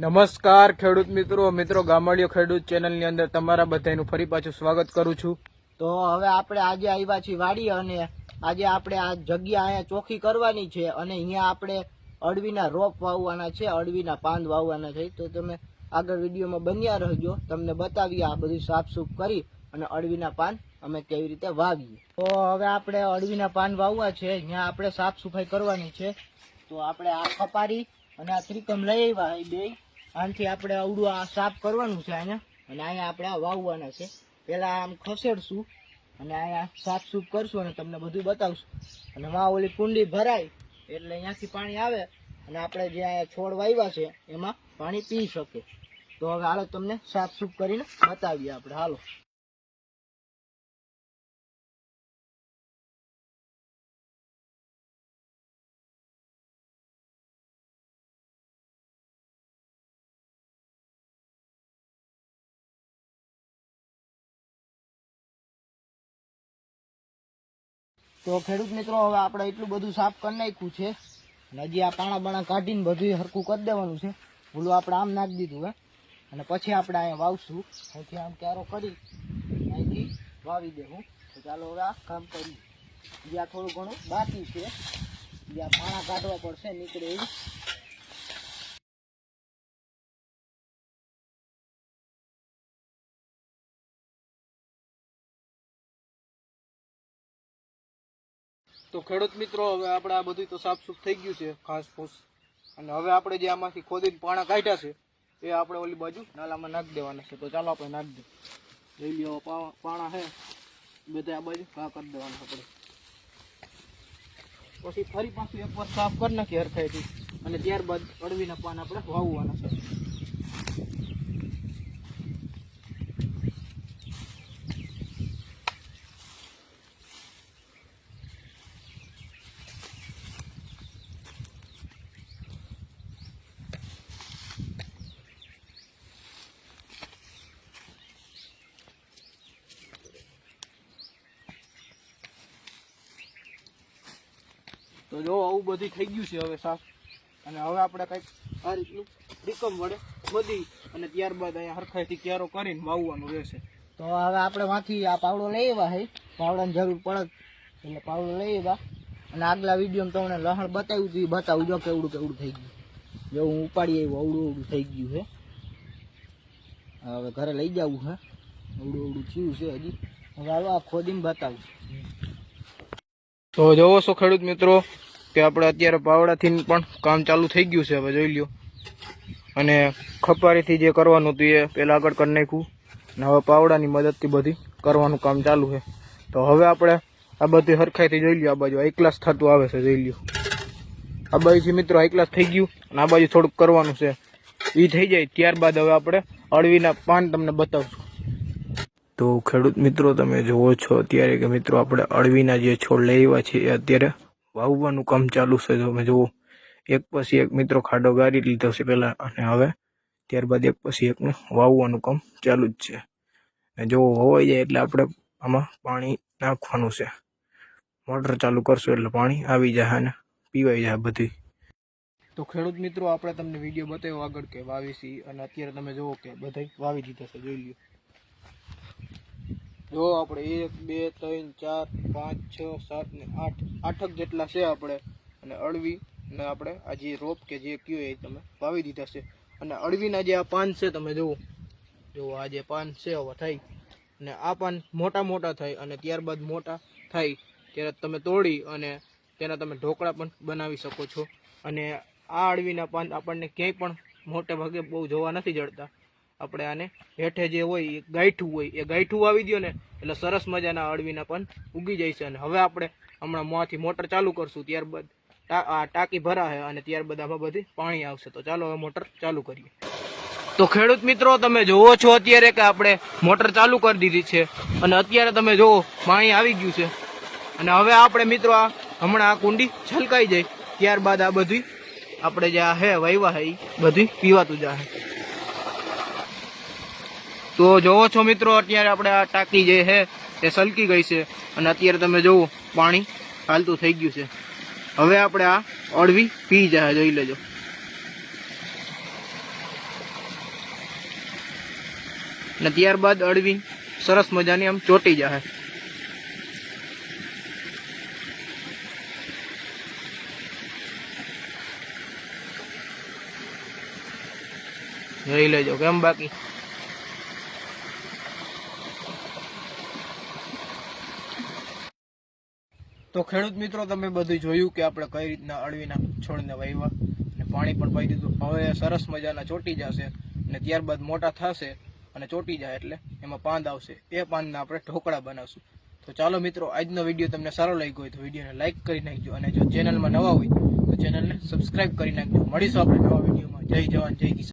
નમસ્કાર, ખેડૂત મિત્રો. મિત્રો, ગામડિયો ખેડૂત ચેનલની અંદર તમારા બધાનું ફરી પાછું સ્વાગત કરું છું. તો હવે આપણે આજે આવ્યા છીએ વાડી અને આજે આપણે આ જગ્યા અહીંયા ચોખ્ખી કરવાની છે અને અહીંયા આપણે અળવીના રોપ વાવવાના છે, અળવીના પાન વાવવાના છે. તો તમે આગળ વિડીયોમાં બન્યા રહેજો. તમને બતાવીએ આ બધું સાફસૂફ કરી અને અળવીના પાન અમે કેવી રીતે વાવીએ. તો હવે આપણે અળવીના પાન વાવવા છે. અહીંયા આપણે સાફ સફાઈ કરવાની છે. તો આપણે આ કપારી અને આ ત્રિકમ લઈ આવ્યા બે. આનાથી આપણે અવડું આ સાફ કરવાનું છે અહીંયા અને અહીંયા આપણે આ વાવવાના છે. પહેલાં આમ ખસેડશું અને અહીંયા સાફ સૂફ કરશું અને તમને બધું બતાવશું. અને ઓલી કુંડી ભરાય એટલે અહીંયાથી પાણી આવે અને આપણે જે છોડ વાવ્યા છે એમાં પાણી પી શકે. તો હવે હાલો તમને સાફ સૂફ કરીને બતાવીએ આપણે. હાલો. તો ખેડૂત મિત્રો, હવે આપણે એટલું બધું સાફ કરી નાખ્યું છે અને હજી આ પાણા બાણા કાઢીને બધું હરખું કરી દેવાનું છે. ભૂલું આપણે આમ નાખી દીધું, હે? અને પછી આપણે અહીંયા વાવશું. અહીંથી આમ ક્યારો કરી, અહીંથી વાવી દેવું તો ચાલો હવે આ કામ કરીએ. જ્યાં થોડું ઘણું બાકી છે. જ્યાં પાણા કાઢવા પડશે, નીકળે એવું. તો ખેડૂત મિત્રો, હવે આપણે આ બધું તો સાફસૂફ થઈ ગયું છે, ઘાસ ફૂસ અને હવે આપણે જે આમાંથી ખોદીને પાણા કાઢ્યા છે, એ આપણે ઓલી બાજુ નાલામાં નાખી દેવાના છે. તો ચાલો આપણે નાખી દઈએ. લઈ લ્યો પાણા છે. બધા આ બાજુ કા કરી દેવાના આપણે. પછી ફરી પાછું એક વાર સાફ કરી નાખીએ હરખાઈથી. અને ત્યારબાદ અડવીના પાન આપણે વાવવાના છે. તો જો આવું બધું થઈ ગયું છે હવે સાફ. અને હવે આપણે કંઈક આ રીતનું ત્રિકમ વડે બધી અને ત્યારબાદ અહીંયા હરખાઈથી ક્યારો કરીને વાવવાનું રહેશે. તો હવે આપણે માંથી આ પાવડો લઈ આવ્યા છે પાવડાની જરૂર પડે એટલે પાવડો લઈ આવ્યા. અને આગલા વિડીયોમાં તમને લહણ બતાવ્યું હતું, એ બતાવું જો કેવડું કેવડું થઈ ગયું. જો હું ઉપાડી આવ્યું, અવડું અવડું થઈ ગયું છે હવે ઘરે લઈ જવું છે અવડું અવડું થયું છે હજી. હવે આ ખોદીને બતાવું. તો જોવો છો ખેડૂત મિત્રો કે આપણે અત્યારે પાવડાથી પણ કામ ચાલુ થઈ ગયું છે, હવે જોઈ લ્યો. અને ખપારીથી જે કરવાનું હતું એ પહેલાં આગળ કરી નાખ્યું. અને હવે પાવડાની મદદથી બધી કરવાનું કામ ચાલુ છે. તો હવે આપણે આ બધી હરખાઈથી જોઈ લ્યો, આ બાજુ એક ક્લાસ થતું આવે છે, જોઈ લ્યો. આ બાજુથી મિત્રો હાઈ ક્લાસ થઈ ગયું અને આ બાજુ થોડુંક કરવાનું છે. એ થઈ જાય ત્યારબાદ હવે આપણે અળવીના પાન તમને બતાવશું. તો ખેડૂત મિત્રો, તમે જુઓ છો અત્યારે કે મિત્રો, આપણે અળવીના જે છોડ લઈ આવ્યા છે એ અત્યારે વાવવાનું કામ ચાલુ છે. તમે જુઓ, એક પછી એક મિત્રો ખાડો ગાળી લીધો છે પહેલાં, અને હવે ત્યારબાદ એક પછી એકનું વાવવાનું કામ ચાલુ જ છે. અને જો હોવાઈ જાય એટલે આપણે આમાં પાણી નાખવાનું છે. મોટર ચાલુ કરશું એટલે પાણી આવી જાય અને પીવાઈ જાય બધી તો ખેડૂત મિત્રો, આપણે તમને વીડિયો બતાવ્યો આગળ કે વાવીસી અને અત્યારે તમે જુઓ કે બધા વાવી દીધા છે, જોઈ લ્યો. જો આપણે એક, બે, ત્રણ, ચાર, પાંચ, છ, સાત ને આઠ, આઠક જેટલા છે આપણે, અને અળવી ને આપણે આ જે રોપ કે જે કયો એ તમે વાવી દીધા છે. અને અળવીના જે આ પાન છે તમે જુઓ જુઓ આ જે પાન છે હવે થાય અને આ પાન મોટા મોટા થાય અને ત્યારબાદ મોટા થાય ત્યારે તમે તોડી અને તેના તમે ઢોકળા પણ બનાવી શકો છો. અને આ અળવીના પાન આપણને ક્યાંય પણ મોટે ભાગે બહુ જોવા નથી જડતા. આપણે આને હેઠે જે હોય એ ગાંઠું હોય, એ ગાંઠું આવી દો ને, એટલે સરસ મજાના અળવીના પણ ઉગી જાય છે. અને હવે આપણે હમણાં મોંથી મોટર ચાલુ કરશું, ત્યારબાદ આ ટાંકી ભરાશે અને ત્યારબાદ આમાં બધી પાણી આવશે. તો ચાલો હવે મોટર ચાલુ કરીએ. તો ખેડૂત મિત્રો, તમે જોવો છો અત્યારે કે આપણે મોટર ચાલુ કરી દીધી છે. અને અત્યારે તમે જોવો, પાણી આવી ગયું છે. અને હવે આપણે મિત્રો, આ હમણાં આ કુંડી છલકાઈ જાય. ત્યારબાદ આ બધી આપણે જે આ હે, વાયવા હે એ બધી પીવાતું જાય તો જોવો છો મિત્રો, અત્યારે આપણે આ ટાંકી જે છે તે સલકી ગઈ છે. અને અત્યારે તમે જોવો, પાણી હાલતું થઈ ગયું છે. હવે આપણે આ અળવી પી જાય જોઈ લેજો. અને ત્યારબાદ અળવી સરસ મજાની આમ ચોટી જાય જોઈ લેજો, કેમ બાકી? તો ખેડૂત મિત્રો, તમે બધું જોયું કે આપણે કઈ રીતના અળવીના છોડને વાવ્યા અને પાણી પણ પાઈ દીધું. હવે સરસ મજાના ચોટી જશે અને ત્યારબાદ મોટા થશે અને ચોટી જાય એટલે એમાં પાંદ આવશે. એ પાંદના આપણે ઢોકળા બનાવશું. તો ચાલો મિત્રો, આજનો વીડિયો તમને સારો લાગ્યો હોય તો વિડીયોને લાઇક કરી નાખજો અને જો ચેનલમાં નવા હોય તો ચેનલને સબસ્ક્રાઇબ કરી નાખજો. મળીશું આપણે નવા વિડીયોમાં. જય જવાન, જય કિસાન.